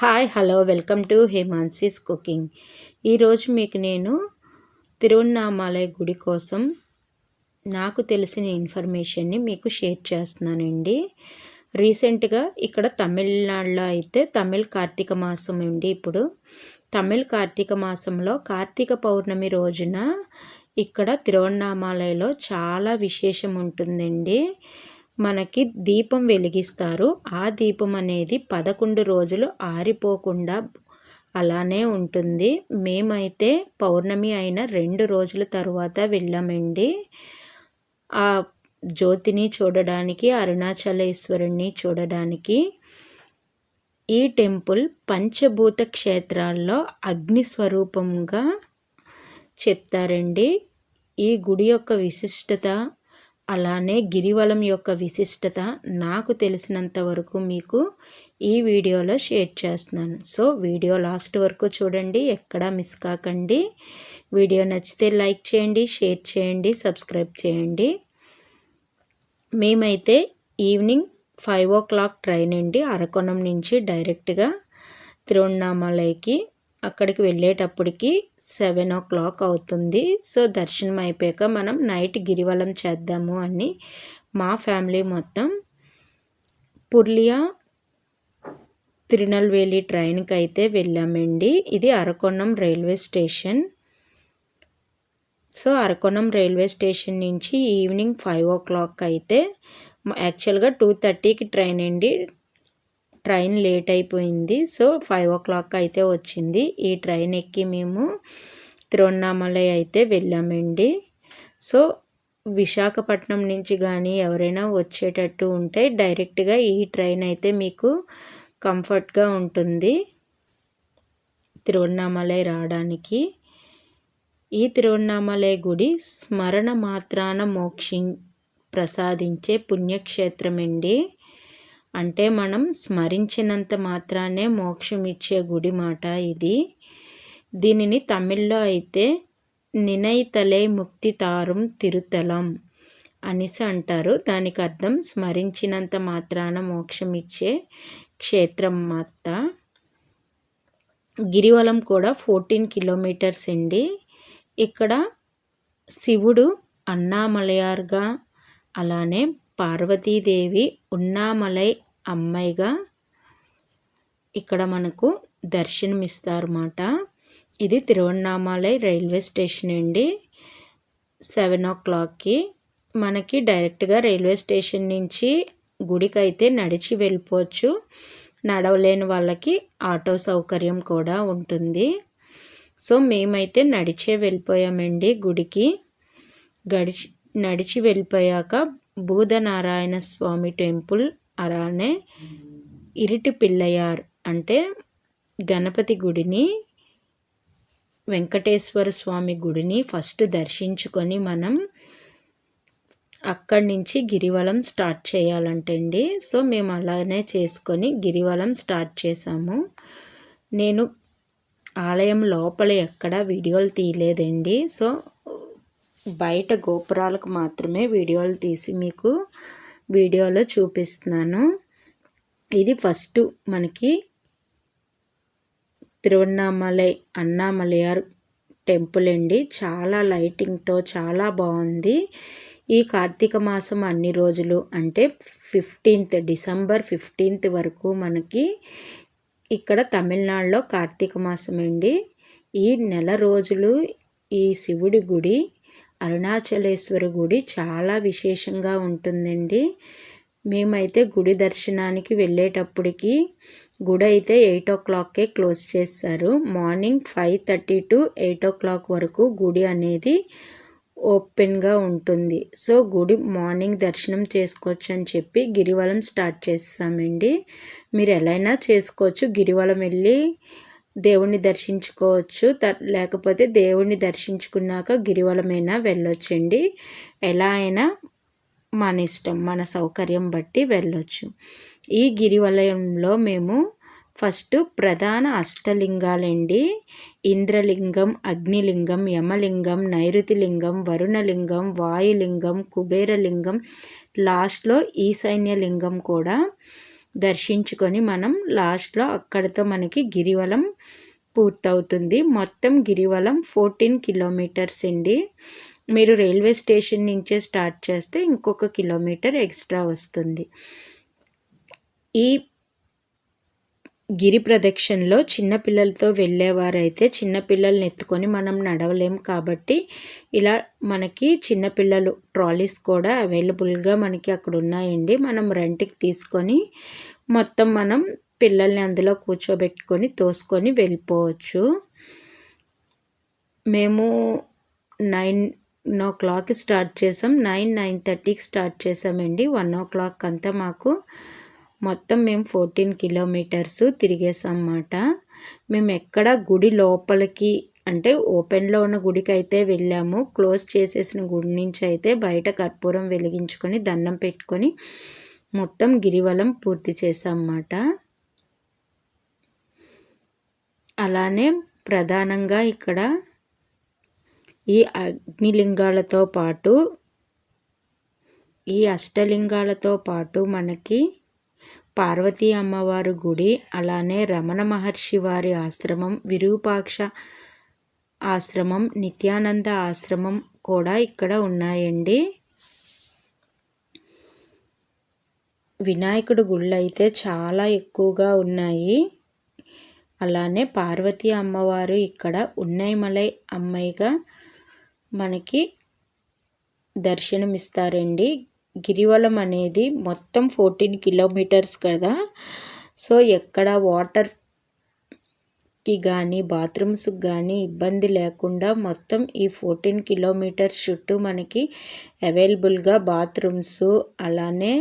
Hi hello welcome to Hemansi's cooking. ఈరోజు మీకు నేను తిరువన్నామాలయ గుడి కోసం నాకు తెలిసిన ఇన్ఫర్మేషన్ని మీకు షేర్ చేస్తున్నానండి. రీసెంట్గా ఇక్కడ తమిళనాడులో అయితే తమిళ్ కార్తీక మాసం అండి ఇప్పుడు. తమిళ్ కార్తీక మాసంలో కార్తీక పౌర్ణమి రోజున ఇక్కడ తిరువన్నామాలయలో చాలా విశేషం ఉంటుందండి. మనకి దీపం వెలిగిస్తారు. ఆ దీపం అనేది పదకొండు రోజులు ఆరిపోకుండా అలానే ఉంటుంది. మేమైతే పౌర్ణమి అయిన రెండు రోజుల తర్వాత వెళ్ళామండి. ఆ జ్యోతిని చూడడానికి అరుణాచలేశ్వరుణ్ణి చూడడానికి ఈ టెంపుల్ పంచభూత క్షేత్రాల్లో అగ్ని స్వరూపంగా చెప్తారండి. ఈ గుడి యొక్క విశిష్టత అలానే గిరివలం యొక్క విశిష్టత నాకు తెలిసినంత వరకు మీకు ఈ వీడియోలో షేర్ చేస్తున్నాను. సో వీడియో లాస్ట్ వరకు చూడండి ఎక్కడా మిస్ కాకండి. వీడియో నచ్చితే లైక్ చేయండి షేర్ చేయండి సబ్స్క్రైబ్ చేయండి. మేమైతే evening five o'clock train అండి. అరకొనం నుంచి డైరెక్ట్గా తిరువണ്ണామలైకి అక్కడికి వెళ్ళేటప్పటికి సెవెన్ ఓ క్లాక్ అవుతుంది. సో దర్శనం అయిపోయాక మనం నైట్ గిరివలం చేద్దాము అని మా ఫ్యామిలీ మొత్తం. పుర్లియా తిరునల్వేలి ట్రైన్కి అయితే వెళ్ళామండి. ఇది Arakkonam railway station. So Arakkonam railway station నుంచి ఈవినింగ్ ఫైవ్ ఓ క్లాక్ అయితే యాక్చువల్గా టూ థర్టీకి ట్రైన్ అండి. ట్రైన్ లేట్ అయిపోయింది. సో ఫైవ్ ఓ క్లాక్ అయితే వచ్చింది. ఈ ట్రైన్ ఎక్కి మేము తిరువన్నామలై అయితే వెళ్ళామండి. సో విశాఖపట్నం నుంచి కానీ ఎవరైనా వచ్చేటట్టు ఉంటే డైరెక్ట్గా ఈ ట్రైన్ అయితే మీకు కంఫర్ట్గా ఉంటుంది. తిరువన్నామలై రావడానికి. ఈ తిరువన్నామలై గుడి స్మరణ మాత్రాన మోక్షి ప్రసాదించే పుణ్యక్షేత్రం అండి అంటే మనం స్మరించినంత మాత్రానే మోక్షం ఇచ్చే గుడి మాట ఇది. దీనిని తమిళ్ళో అయితే నినైతలే ముక్తి తారం తిరుతలం అనేసి అంటారు. దానికి అర్థం స్మరించినంత మాత్రాన మోక్షం ఇచ్చే క్షేత్రం మాట గిరివలం కూడా ఫోర్టీన్ కిలోమీటర్స్ అండి. ఇక్కడ శివుడు అన్నామలయార్గా అలానే పార్వతీదేవి ఉన్నామలై అమ్మాయిగా ఇక్కడ మనకు దర్శనమిస్తారన్నమాట. ఇది తిరువన్నామలై రైల్వే స్టేషన్ అండి. సెవెన్ ఓ క్లాక్కి మనకి డైరెక్ట్గా రైల్వే స్టేషన్ నుంచి గుడికి అయితే నడిచి వెళ్ళిపోవచ్చు. నడవలేని వాళ్ళకి ఆటో సౌకర్యం కూడా ఉంటుంది. సో మేమైతే నడిచే వెళ్ళిపోయామండి గుడికి. గడిచి నడిచి వెళ్ళిపోయాక భూధనారాయణ స్వామి టెంపుల్ అలానే ఇరిటి పిల్లయార్ అంటే గణపతి గుడిని వెంకటేశ్వర స్వామి గుడిని ఫస్ట్ దర్శించుకొని మనం అక్కడి నుంచి గిరివలం స్టార్ట్ చేయాలంటండి. సో మేము అలానే చేసుకొని గిరివలం స్టార్ట్ చేసాము. నేను ఆలయం లోపల ఎక్కడ వీడియోలు తీయలేదండి. సో బయట గోపురాలకు మాత్రమే వీడియోలు తీసి మీకు వీడియోలో చూపిస్తున్నాను. ఇది ఫస్ట్ మనకి తిరువన్నామలై అన్నామలయార్ టెంపుల్ అండి. చాలా లైటింగ్తో చాలా బాగుంది. ఈ కార్తీక మాసం అన్ని రోజులు అంటే ఫిఫ్టీన్త్ డిసెంబర్ ఫిఫ్టీన్త్ వరకు మనకి ఇక్కడ తమిళనాడులో కార్తీక మాసం అండి ఈ నెల రోజులు ఈ శివుడి గుడి అరుణాచలేశ్వర గుడి చాలా విశేషంగా ఉంటుందండి. మేమైతే గుడి దర్శనానికి వెళ్ళేటప్పటికి గుడి అయితే ఎయిట్ ఓ క్లాక్కే క్లోజ్ చేస్తారు morning five thirty to eight o'clock వరకు గుడి అనేది ఓపెన్గా ఉంటుంది. సో గుడి మార్నింగ్ దర్శనం చేసుకోవచ్చు అని చెప్పి గిరివలం స్టార్ట్ చేస్తామండి. మీరు ఎలా అయినా చేసుకోవచ్చు. గిరివలం వెళ్ళి దేవుణ్ణి దర్శించుకోవచ్చు. లేకపోతే దేవుణ్ణి దర్శించుకున్నాక గిరివలమైనా వెళ్ళొచ్చండి. ఎలా అయినా మన ఇష్టం మన సౌకర్యం బట్టి వెళ్ళొచ్చు. ఈ గిరివలయంలో మేము ఫస్ట్ ప్రధాన అష్టలింగాలండి. ఇంద్రలింగం అగ్నిలింగం యమలింగం నైరుతిలింగం వరుణలింగం వాయులింగం కుబేరలింగం లాస్ట్లో ఈశైన్యలింగం కూడా దర్శించుకొని మనం లాస్ట్లో అక్కడితో మనకి గిరివలం పూర్తవుతుంది. మొత్తం గిరివలం ఫోర్టీన్ కిలోమీటర్స్ అండి. మీరు రైల్వే స్టేషన్ నుంచే స్టార్ట్ చేస్తే ఇంకొక కిలోమీటర్ ఎక్స్ట్రా వస్తుంది. ఈ గిరి ప్రదక్షిణలో చిన్నపిల్లలతో వెళ్ళేవారైతే చిన్నపిల్లల్ని ఎత్తుకొని మనం నడవలేం కాబట్టి ఇలా మనకి చిన్నపిల్లలు ట్రాలీస్ కూడా అవైలబుల్గా మనకి అక్కడ ఉన్నాయండి. మనం రెంట్కి తీసుకొని మొత్తం మనం పిల్లల్ని అందులో కూర్చోబెట్టుకొని తోసుకొని వెళ్ళిపోవచ్చు. మేము నైన్ ఓ క్లాక్ స్టార్ట్ చేసాం. నైన్ నైన్ థర్టీకి స్టార్ట్ చేసామండి. వన్ ఓ క్లాక్ అంతా మాకు మొత్తం మేము ఫోర్టీన్ కిలోమీటర్స్ తిరిగేసామన్నమాట మేము ఎక్కడ గుడి లోపలికి అంటే ఓపెన్లో ఉన్న గుడికి అయితే వెళ్ళాము. క్లోజ్ చేసేసిన గుడి నుంచి అయితే బయట కర్పూరం వెలిగించుకొని దండం పెట్టుకొని మొత్తం గిరివలం పూర్తి చేసామన్నమాట అలానే ప్రధానంగా ఇక్కడ ఈ అగ్నిలింగాలతో పాటు ఈ అష్టలింగాలతో పాటు మనకి పార్వతీ అమ్మవారి గుడి అలానే రమణ మహర్షి వారి ఆశ్రమం విరూపాక్ష ఆశ్రమం నిత్యానంద ఆశ్రమం కూడా ఇక్కడ ఉన్నాయండి. వినాయకుడు గుళ్ళు అయితే చాలా ఎక్కువగా ఉన్నాయి. అలానే పార్వతీ అమ్మవారు ఇక్కడ ఉన్నైమలై అమ్మాయిగా మనకి దర్శనమిస్తారండి. గిరివలం అనేది మొత్తం ఫోర్టీన్ కిలోమీటర్స్ కదా. సో ఎక్కడ వాటర్కి కానీ బాత్రూమ్స్కి కానీ ఇబ్బంది లేకుండా మొత్తం ఈ ఫోర్టీన్ కిలోమీటర్స్ చుట్టూ మనకి అవైలబుల్గా బాత్రూమ్స్ అలానే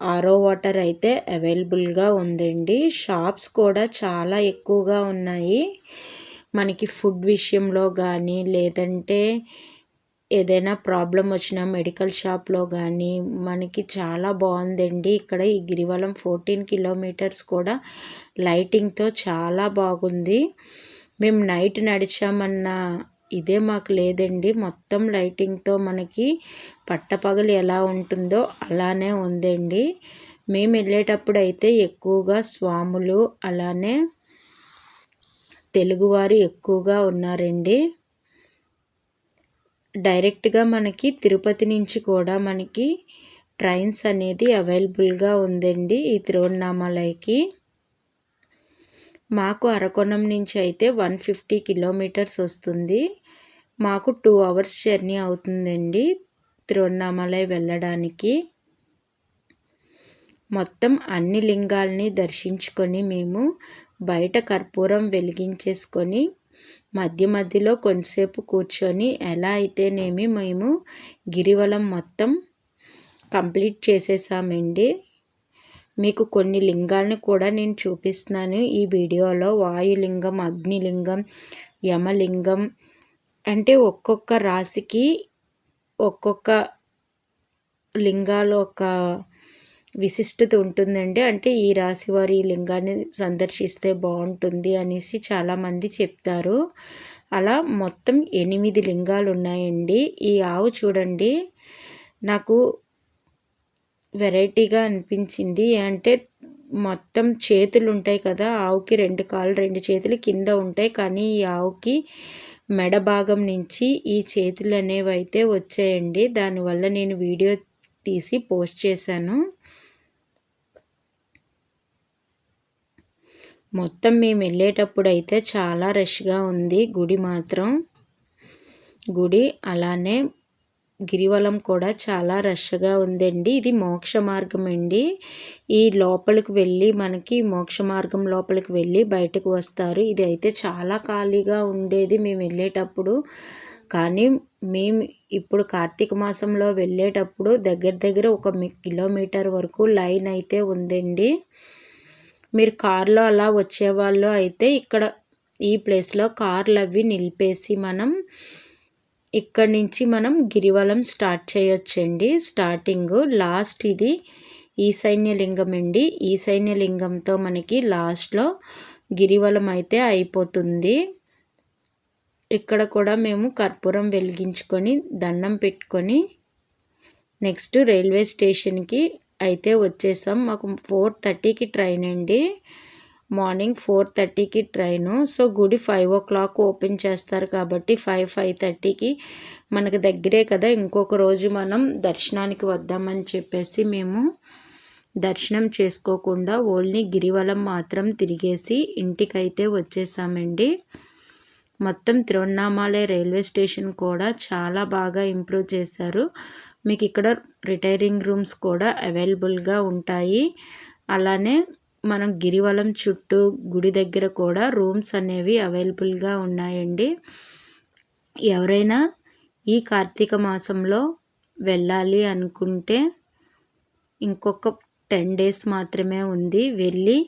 ఆరో వాటర్ అయితే అవైలబుల్గా ఉందండి. షాప్స్ కూడా చాలా ఎక్కువగా ఉన్నాయి. మనకి ఫుడ్ విషయంలో కానీ లేదంటే ఏదైనా ప్రాబ్లం వచ్చినా మెడికల్ షాప్లో కానీ మనకి చాలా బాగుందండి ఇక్కడ ఈ గిరివలం ఫోర్టీన్ కిలోమీటర్స్ కూడా లైటింగ్తో చాలా బాగుంది. మేము నైట్ నడిచామన్న ఇదే మాకు లేదండి. మొత్తం లైటింగ్తో మనకి పట్టపగలు ఎలా ఉంటుందో అలానే ఉందండి. మేము వెళ్ళేటప్పుడు అయితే ఎక్కువగా స్వాములు అలానే తెలుగువారు ఎక్కువగా ఉన్నారండి. డైరెక్ట్గా మనకి తిరుపతి నుంచి కూడా మనకి ట్రైన్స్ అనేది అవైలబుల్గా ఉందండి ఈ తిరువన్నామలైకి. మాకు అరకోణం నుంచి అయితే వన్ ఫిఫ్టీ కిలోమీటర్స్ వస్తుంది. మాకు టూ అవర్స్ జర్నీ అవుతుందండి తిరువన్నామలై వెళ్ళడానికి. మొత్తం అన్ని లింగాల్ని దర్శించుకొని మేము బయట కర్పూరం వెలిగించేసుకొని మధ్య మధ్యలో కొంతసేపు కూర్చొని ఎలా అయితేనేమి మేము గిరివలం మొత్తం కంప్లీట్ చేసేసామండి. మీకు కొన్ని లింగాలను కూడా నేను చూపిస్తున్నాను. ఈ వీడియోలో వాయులింగం అగ్నిలింగం యమలింగం అంటే ఒక్కొక్క రాశికి ఒక్కొక్క లింగాలు ఒక విశిష్టత ఉంటుందండి. అంటే ఈ రాశి వారి ఈ లింగాన్ని సందర్శిస్తే బాగుంటుంది అనేసి చాలామంది చెప్తారు. అలా మొత్తం ఎనిమిది లింగాలు ఉన్నాయండి. ఈ ఆవు చూడండి నాకు వెరైటీగా అనిపించింది. అంటే మొత్తం చేతులు ఉంటాయి కదా ఆవుకి రెండు కాళ్ళు రెండు చేతులు కింద ఉంటాయి. కానీ ఈ ఆవుకి మెడ భాగం నుంచి ఈ చేతులు అనేవి అయితే వచ్చాయండి. దానివల్ల నేను వీడియో తీసి పోస్ట్ చేశాను. మొత్తం మేము వెళ్ళేటప్పుడు అయితే చాలా రష్గా ఉంది గుడి మాత్రం. గుడి అలానే గిరివలం కూడా చాలా రష్గా ఉందండి. ఇది మోక్ష మార్గం అండి. ఈ లోపలికి వెళ్ళి మనకి మోక్ష మార్గం లోపలికి వెళ్ళి బయటకు వస్తారు. ఇది అయితే చాలా ఖాళీగా ఉండేది మేము వెళ్ళేటప్పుడు. కానీ మేము ఇప్పుడు కార్తీక మాసంలో వెళ్ళేటప్పుడు దగ్గర దగ్గర ఒక కిలోమీటర్ వరకు లైన్ అయితే ఉందండి. మీరు కార్లో అలా వచ్చేవాళ్ళు అయితే ఇక్కడ ఈ ప్లేస్లో కార్లు అవి నిలిపేసి మనం ఇక్కడ నుంచి మనం గిరివలం స్టార్ట్ చేయొచ్చండి. స్టార్టింగ్ లాస్ట్ ఇది ఈశైన్యలింగం అండి. ఈశాన్యలింగంతో మనకి లాస్ట్లో గిరివలం అయితే అయిపోతుంది. ఇక్కడ కూడా మేము కర్పూరం వెలిగించుకొని దండం పెట్టుకొని నెక్స్ట్ రైల్వే స్టేషన్కి అయితే వచ్చేసాం. మాకు ఫోర్ థర్టీకి ట్రైన్ అండి. మార్నింగ్ ఫోర్ థర్టీకి ట్రైను. సో గుడి ఫైవ్ ఓ క్లాక్ ఓపెన్ చేస్తారు కాబట్టి ఫైవ్ ఫైవ్ థర్టీకి మనకు దగ్గరే కదా. ఇంకొక రోజు మనం దర్శనానికి వద్దామని చెప్పేసి మేము దర్శనం చేసుకోకుండా ఓన్లీ గిరివలం మాత్రం తిరిగేసి ఇంటికైతే వచ్చేసామండి. మొత్తం తిరువన్నామాలే రైల్వే స్టేషన్ కూడా చాలా బాగా ఇంప్రూవ్ చేశారు. మీకు ఇక్కడ రిటైరింగ్ రూమ్స్ కూడా అవైలబుల్గా ఉంటాయి. అలానే మనం గిరివలం చుట్టూ గుడి దగ్గర కూడా రూమ్స్ అనేవి అవైలబుల్గా ఉన్నాయండి. ఎవరైనా ఈ కార్తీక మాసంలో వెళ్ళాలి అనుకుంటే ఇంకొక టెన్ డేస్ మాత్రమే ఉంది. వెళ్ళి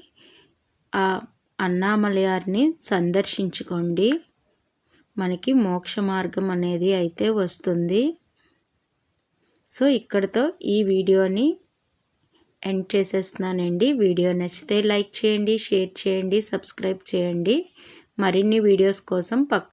ఆ అన్నామలయార్ని సందర్శించుకోండి. మనకి మోక్ష మార్గం అనేది అయితే వస్తుంది. సో ఇక్కడితో ఈ వీడియోని ఎండ్ చేసేస్తున్నానండి. వీడియో నచ్చితే లైక్ చేయండి షేర్ చేయండి సబ్స్క్రైబ్ చేయండి. మరిన్ని వీడియోస్ కోసం పక్క